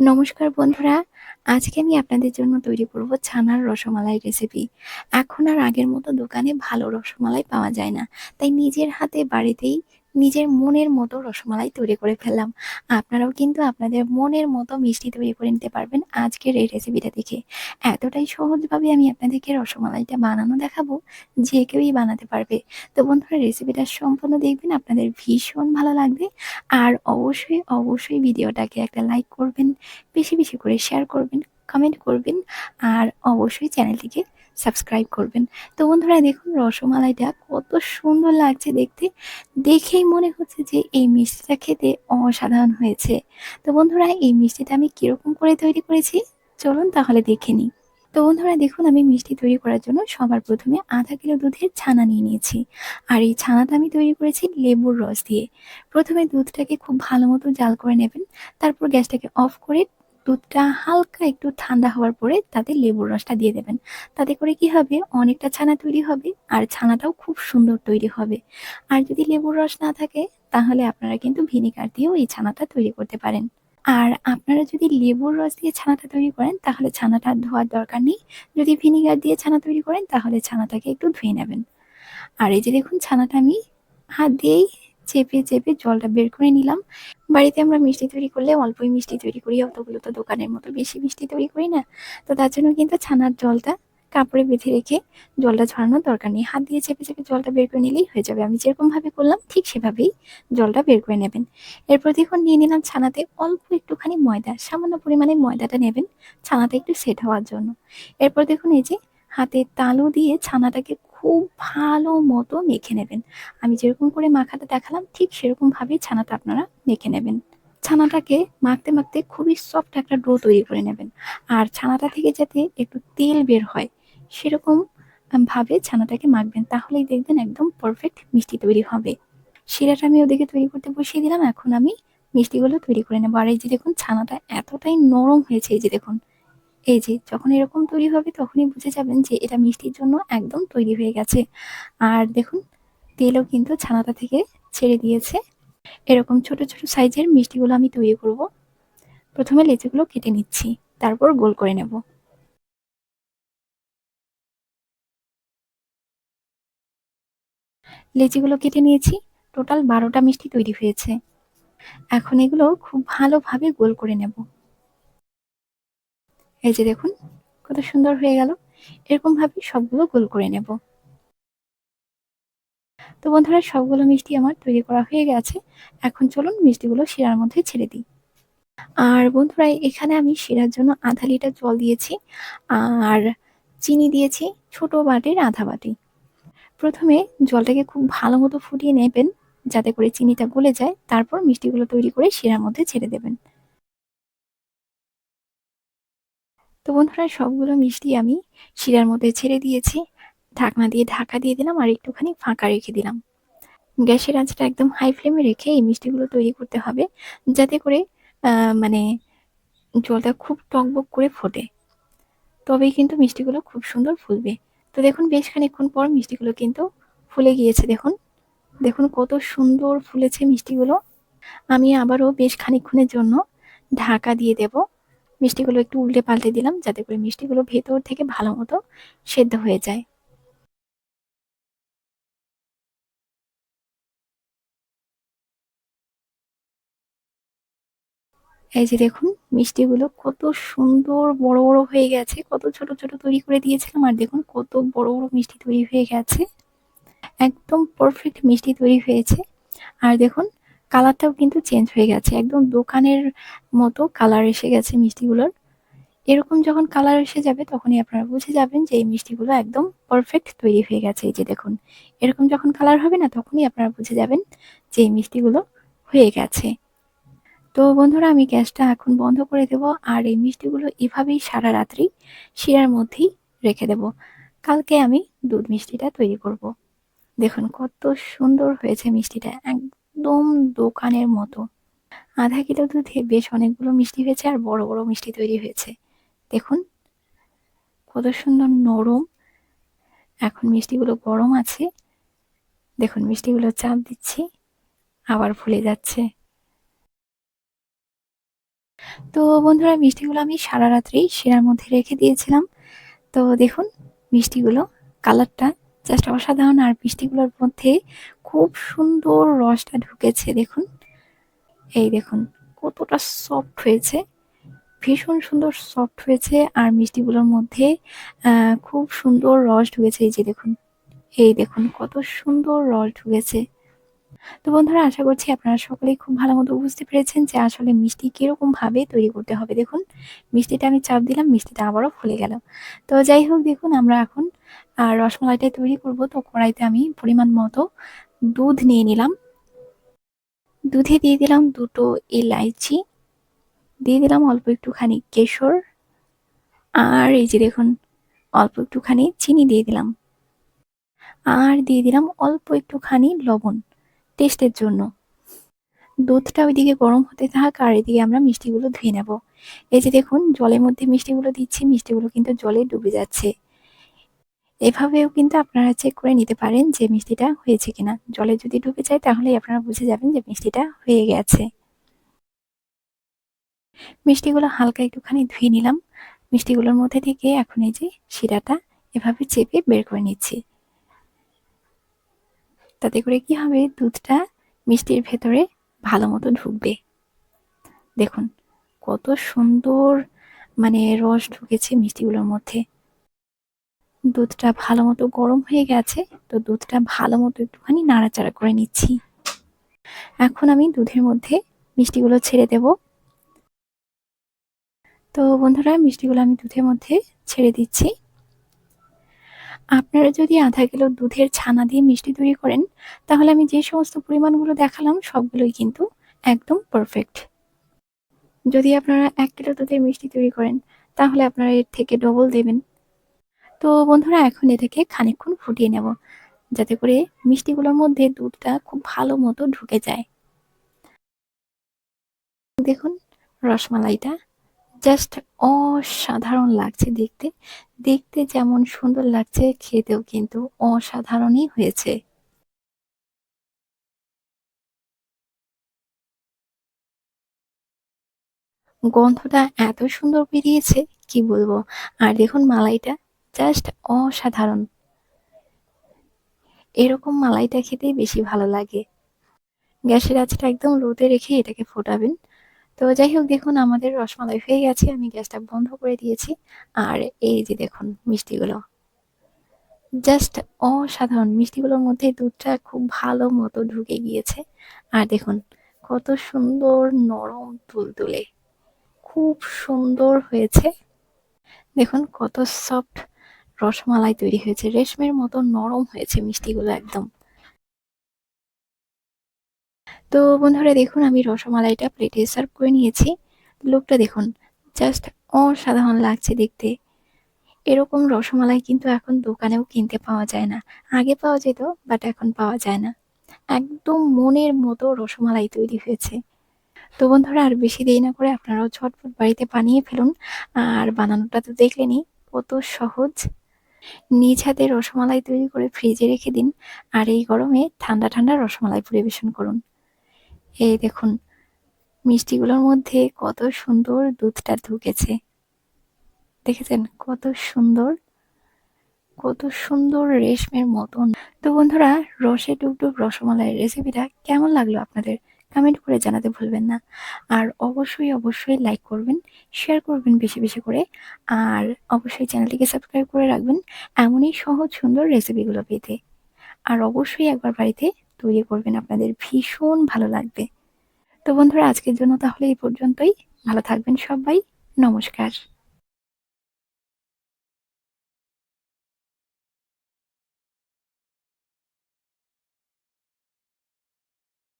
নমস্কার বন্ধুরা, আজকে আমি আপনাদের জন্য তৈরি করব ছানার রসমালাই রেসিপি এখন আর আগের মতো দোকানে ভালো রসমালাই পাওয়া যায় না, তাই নিজের হাতে বাড়িতেই নিজের মনের মতো রসমালাই তৈরি করে ফেললাম। আপনারাও কিন্তু আপনাদের মনের মতো মিষ্টি তৈরি করে নিতে পারবেন আজকের এই রেসিপিটা দেখে। এতটাই সহজভাবে আমি আপনাদেরকে রসমালাইটা বানানো দেখাবো, যে কেউই বানাতে পারবে। তো বন্ধুরা রেসিপিটা সম্পূর্ণ দেখবেন, আপনাদের ভীষণ ভালো লাগবে। আর অবশ্যই অবশ্যই ভিডিওটাকে একটা লাইক করবেন, বেশি বেশি করে শেয়ার করবেন কমেন্ট করবেন, আর অবশ্যই চ্যানেলটিকে সাবস্ক্রাইব করবেন। তো বন্ধুরা দেখুন রসমালাইটা কত সুন্দর লাগছে দেখতে। দেখেই মনে হচ্ছে যে এই মিষ্টিটা খেতে অসাধারণ হয়েছে। তো বন্ধুরা এই মিষ্টিটা আমি কীরকম করে তৈরি করেছি? চলুন তাহলে দেখে নিই। তো বন্ধুরা দেখুন আমি মিষ্টি তৈরি করার জন্য সবার প্রথমে আধা কিলো দুধের ছানা নিয়ে নিয়েছি। আর এই ছানাটা আমি তৈরি করেছি লেবুর রস দিয়ে। প্রথমে দুধটাকে খুব ভালো মতো জাল করে নেবেন। তারপর গ্যাসটাকে অফ করে দুধটা হালকা একটু ঠান্ডা হওয়ার পরে তাতে লেবুর রসটা দিয়ে দেবেন। তাতে করে কি হবে? অনেকটা ছানা তৈরি হবে আর ছানাটাও খুব সুন্দর তৈরি হবে। আর যদি লেবুর রস না থাকে, তাহলে আপনারা কিন্তু ভিনিগার দিয়েও এই ছানাটা তৈরি করতে পারেন। আর আপনারা যদি লেবুর রস দিয়ে ছানাটা তৈরি করেন, তাহলে ছানাটা ধোয়ার দরকার নেই। যদি ভিনিগার দিয়ে ছানা তৈরি করেন, তাহলে ছানাটাকে একটু ধুয়ে নেবেন। আর এই যে দেখুন, ছানাটা আমি হাত দিয়েই চেপে চেপে জলটা বের করে নিলাম। বাড়িতে আমরা মিষ্টি তৈরি করলে অল্পই মিষ্টি তৈরি করি, অতগুলো তো দোকানের মতো বেশি মিষ্টি তৈরি করি না। তো তার জন্য কিন্তু ছানার জলটা কাপড়ে বেঁধে রেখে জলটা ঝরানোর দরকার নেই। হাত দিয়ে চেপে চেপে জলটা বের করে নিলেই হয়ে যাবে। আমি যেরকমভাবে করলাম, ঠিক সেভাবেই জলটা বের করে নেবেন। এরপর দেখুন, নিয়ে নিলাম ছানাতে অল্প একটুখানি ময়দা, সামান্য পরিমাণে ময়দাটা নেবেন ছানাটা একটু সেট হওয়ার জন্য। এরপর দেখুন, এই যে হাতে তালু দিয়ে ছানাটাকে খুব ভালো মতো মেখে নেবেন। আমি যেরকম করে মাখাটা দেখালাম, ঠিক সেরকমভাবেই ছানাটা আপনারা মেখে নেবেন। ছানাটাকে মাখতে মাখতে খুবই সফট একটা ডো তৈরি করে নেবেন। আর ছানাটা থেকে যাতে একটু তেল বের হয়, সেরকম ভাবে ছানাটাকে মাখবেন। তাহলেই দেখবেন একদম পারফেক্ট মিষ্টি তৈরি হবে। শিরাটা আমি ওদিকে তৈরি করতে বসিয়ে দিলাম। এখন আমি মিষ্টিগুলো তৈরি করে নেব। আর এই যে দেখুন, ছানাটা এতটাই নরম হয়েছে। এই যে দেখুন এই যে যখন এরকম তৈরি হবে তখনই বুঝে যাবেন যে এটা মিষ্টির জন্য একদম তৈরি হয়ে গেছে। আর দেখুন, তেলও কিন্তু ছানাটা থেকে ছেড়ে দিয়েছে। এরকম ছোট ছোট সাইজের মিষ্টিগুলো আমি তৈরি করব। প্রথমে লেচিগুলো কেটে নিচ্ছি, তারপর গোল করে নেব। লেচিগুলো কেটে নিয়েছি, টোটাল বারোটা মিষ্টি তৈরি হয়েছে। এখন এগুলো খুব ভালোভাবে গোল করে নেব। এই যে দেখুন, কত সুন্দর হয়ে গেল। এরকম ভাবে সবগুলো গোল করে নেব। তো বন্ধুরা, সবগুলো মিষ্টি আমার তৈরি করা হয়ে গেছে। এখন চলুন মিষ্টিগুলো শিরার মধ্যে ছেড়ে দিই। আর বন্ধুরা, এখানে আমি শিরার জন্য আধা লিটার জল দিয়েছি আর চিনি দিয়েছি ছোট বাটির আধা বাটি। প্রথমে জলটাকে খুব ভালো মতো ফুটিয়ে নেবেন, যাতে করে চিনিটা গলে যায়। তারপর মিষ্টিগুলো তৈরি করে শিরার মধ্যে ছেড়ে দেবেন। তো বন্ধুরা, সবগুলো মিষ্টি আমি শিরার মধ্যে ছেড়ে দিয়েছি। ঢাকনা দিয়ে ঢাকা দিয়ে দিলাম আর একটুখানি ফাঁকা রেখে দিলাম। গ্যাসের আঁচটা একদম হাই ফ্লেমে রেখে এই মিষ্টিগুলো তৈরি করতে হবে, যাতে করে মানে জলটা খুব টকবক করে ফোটে। তবেই কিন্তু মিষ্টিগুলো খুব সুন্দর ফুলবে। তো দেখুন, বেশ খানিক্ষণ পর মিষ্টিগুলো কিন্তু ফুলে গিয়েছে। দেখুন দেখুন কত সুন্দর ফুলেছে মিষ্টিগুলো। আমি আবারও বেশ খানিক্ষণের জন্য ঢাকা দিয়ে দেব। মিষ্টিগুলো একটু উল্টে পাল্টে দিলাম যাতে করে মিষ্টিগুলো ভেতর থেকে ভালো মতো সেদ্ধ হয়ে যায়। এই যে দেখুন, মিষ্টিগুলো কত সুন্দর বড় বড় হয়ে গেছে, কত ছোট ছোট তৈরি করে দিয়েছিলাম আর দেখুন কত বড় বড় মিষ্টি তৈরি হয়ে গেছে। একদম পারফেক্ট মিষ্টি তৈরি হয়েছে। আর দেখুন কালারটাও কিন্তু চেঞ্জ হয়ে গেছে। একদম দোকানের মতো কালার এসে গেছে মিষ্টিগুলোর। এরকম যখন কালার এসে যাবে তখনই আপনারা বুঝে যাবেন যে এই মিষ্টিগুলো একদম পারফেক্ট তৈরি হয়ে গেছে। এই যে দেখুন, এরকম যখন কালার হবে না তখনই আপনারা বুঝে যাবেন যে এই মিষ্টিগুলো হয়ে গেছে। তো বন্ধুরা, আমি গ্যাসটা এখন বন্ধ করে দেব আর এই মিষ্টিগুলো এভাবেই সারা রাত্রি শিরার মধ্যেই রেখে দেব। কালকে আমি দুধ মিষ্টিটা তৈরি করব। দেখুন কত সুন্দর হয়েছে মিষ্টিটা একদম দোকানের মতো। আধা কিলো দুধে বেশ অনেকগুলো মিষ্টি হয়েছে আর বড় বড় মিষ্টি তৈরি হয়েছে। দেখুন, কত সুন্দর নরম। এখন মিষ্টিগুলো গরম আছে। দেখুন, মিষ্টিগুলো চাপ দিচ্ছি। আবার ফুলে যাচ্ছে। তো বন্ধুরা, মিষ্টিগুলো আমি সারা রাত্রি শিরার মধ্যে রেখে দিয়েছিলাম। তো দেখুন, মিষ্টিগুলো, কালারটা জাস্ট অসাধারণ। আর মিষ্টিগুলোর মধ্যে খুব সুন্দর রসটা ঢুকেছে, দেখুন। এই দেখুন, কতটা সফট হয়েছে। ভীষণ সুন্দর সফট হয়েছে। আর মিষ্টিগুলোর মধ্যে খুব সুন্দর রস ঢুকেছে। এই যে দেখুন, এই দেখুন, কত সুন্দর রস ঢুকেছে। তো বন্ধুরা, আশা করছি আপনারা সকলেই খুব ভালো মতো বুঝতে পেরেছেন যে আসলে মিষ্টি কীরকম ভাবে তৈরি করতে হবে। দেখুন, মিষ্টিটা আমি চাপ দিলাম, মিষ্টিটা আবারও ফুলে গেল। তো যাই হোক, দেখুন, আমরা এখন রসমালাইটা তৈরি করব। তো কড়াইতে আমি পরিমাণ মতো দুধ নিয়ে নিলাম। দুধে দিয়ে দিলাম দুটো এলাইচি দিয়ে দিলাম অল্প একটুখানি কেশর। আর এই যে দেখুন, অল্প একটুখানি চিনি দিয়ে দিলাম। আর দিয়ে দিলাম অল্প একটুখানি লবণ টেস্টের জন্য। দুধটা ওইদিকে গরম হতে থাক আর এদিকে আমরা মিষ্টিগুলো ধুয়ে নেব। এই যে দেখুন, জলের মধ্যে মিষ্টিগুলো দিচ্ছি, মিষ্টিগুলো কিন্তু জলে ডুবে যাচ্ছে। এভাবেও কিন্তু আপনারা চেক করে নিতে পারেন যে মিষ্টিটা হয়েছে কিনা। জলে যদি ডুবে যায় তাহলেই আপনারা বুঝে যাবেন যে মিষ্টিটা হয়ে গেছে। মিষ্টিগুলো হালকা একটুখানি ধুয়ে নিলাম। মিষ্টিগুলোর মধ্যে থেকে এখন এই যে শিরাটা এভাবে চেপে বের করে নিচ্ছি। তাতে করে কি হবে? দুধটা মিষ্টির ভেতরে ভালো মতো ঢুকবে। দেখুন, কত সুন্দর মানে রস ঢুকেছে মিষ্টিগুলোর মধ্যে। দুধটা ভালো মতো গরম হয়ে গেছে, তো দুধটা ভালো মতো একটুখানি নাড়াচাড়া করে নিচ্ছি। এখন আমি দুধের মধ্যে মিষ্টিগুলো ছেড়ে দেব। তো বন্ধুরা, মিষ্টিগুলো আমি দুধের মধ্যে ছেড়ে দিচ্ছি। আপনারা যদি আধা কিলো দুধের ছানা দিয়ে মিষ্টি তৈরি করেন, তাহলে আমি যে সমস্ত পরিমাণগুলো দেখালাম, সবগুলোই কিন্তু একদম পারফেক্ট যদি আপনারা এক কিলো দুধের মিষ্টি তৈরি করেন, তাহলে আপনারা এর থেকে ডবল দেবেন। তো বন্ধুরা, এখন এটাকে খানিকক্ষণ ফুটিয়ে নেব যাতে করে মিষ্টিগুলোর মধ্যে দুধটা খুব ভালো মতো ঢুকে যায়। দেখুন, রসমালাইটা জাস্ট অসাধারণ লাগছে দেখতে। দেখতে যেমন সুন্দর লাগছে, খেতেও কিন্তু অসাধারণই হয়েছে। গন্ধটা এত সুন্দর বেরিয়েছে, কি বলব? আর দেখুন, মালাইটা জাস্ট অসাধারণ। এরকম মালাইটা খেতেই বেশি ভালো লাগে। গ্যাসের আঁচটা একদম লোতে রেখে এটাকে ফোটাবেন। তো যাই হোক, দেখুন আমাদের রসমালাই হয়ে গেছে, আমি গ্যাসটা বন্ধ করে দিয়েছি। আর এই যে দেখুন মিষ্টিগুলো। জাস্ট অসাধারণ, মিষ্টিগুলোর মধ্যে দুধটা খুব ভালো মতো ঢুকে গিয়েছে। আর দেখুন কত সুন্দর নরম তুলতুলে। খুব সুন্দর হয়েছে। দেখুন কত সফট রসমালাই তৈরি হয়েছে, রেশমের মতো নরম হয়েছে মিষ্টিগুলো একদম। তো বন্ধুরা দেখুন, আমি রসমালাইটা প্লেটে সার্ভ করে নিয়েছি। লুকটা দেখুন জাস্ট অসাধারণ লাগছে দেখতে। এরকম রসমালাই কিন্তু এখন দোকানেও কিনতে পাওয়া যায় না। আগে পাওয়া যেত বাট এখন পাওয়া যায় না। একদম মনের মতো রসমালাই তৈরি হয়েছে। তো বন্ধুরা, আর বেশি দেরি না করে আপনারাও ঝটপট বাড়িতে বানিয়ে ফেলুন। আর বানানোটা তো দেখলেনি কত সহজ। নিজ হাতে রসমালাই তৈরি করে ফ্রিজে রেখে দিন আর এই গরমে ঠান্ডা ঠান্ডা রসমালাই পরিবেশন করুন। এই দেখুন, মিষ্টিগুলোর মধ্যে কত সুন্দর দুধটা ঢুকেছে। দেখেছেন? কত সুন্দর কত সুন্দর রেশমের মতন। তো বন্ধুরা, রসে ডুবডুব রসমালাইয়ের রেসিপিটা কেমন লাগল আপনাদের? কমেন্ট করে জানাতে ভুলবেন না। আর অবশ্যই অবশ্যই লাইক করবেন শেয়ার করবেন বেশি বেশি করে। আর অবশ্যই চ্যানেলটিকে সাবস্ক্রাইব করে রাখবেন এমনই সহজ, সুন্দর রেসিপিগুলো পেতে। আর অবশ্যই একবার বাড়িতে তৈরি করবেন আপনাদের ভীষণ ভালো লাগবে। তো বন্ধুরা, আজকের জন্য তাহলে এই পর্যন্তই। ভালো থাকবেন সবাই। নমস্কার।